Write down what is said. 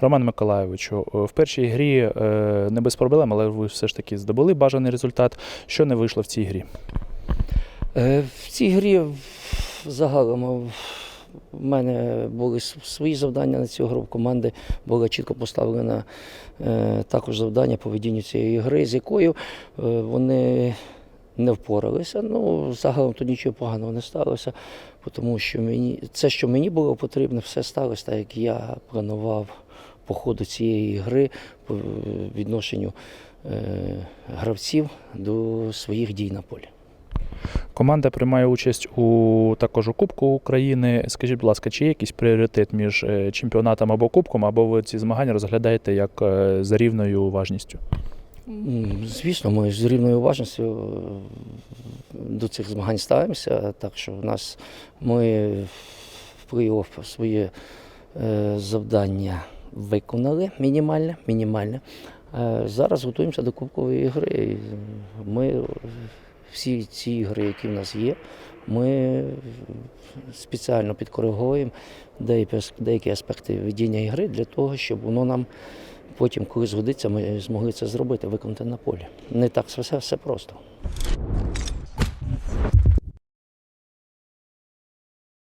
Роман Миколайовичу, е, в першій грі е, не без проблем, але ви все ж таки здобули бажаний результат. Що не вийшло в цій грі? Е, В цій грі загалом в мене були свої завдання на цю гру. Команди було чітко поставлено е, також завдання по ведінню цієї гри, з якою вони не впоралися. Ну, загалом тут нічого поганого не сталося, тому що мені це, що мені було потрібно, все сталося так, як я планував по ходу цієї гри по відношенню е, гравців до своїх дій на полі. Команда приймає участь у також у Кубку України. Скажіть, будь ласка, чи є якийсь пріоритет між е, чемпіонатом або кубком, або ви ці змагання розглядаєте як за рівною важністю? Звісно, ми з рівною уважністю е, до цих змагань ставимося, так що в нас ми в плей-офф своє завдання виконали мінімальне, мінімальне. Зараз готуємося до кубкової гри. Ми всі ці ігри, які в нас є, ми спеціально підкориговуємо деякі, деякі аспекти ведення ігри для того, щоб воно нам потім, коли згодиться, ми змогли це зробити, виконати на полі. Не так все, все просто.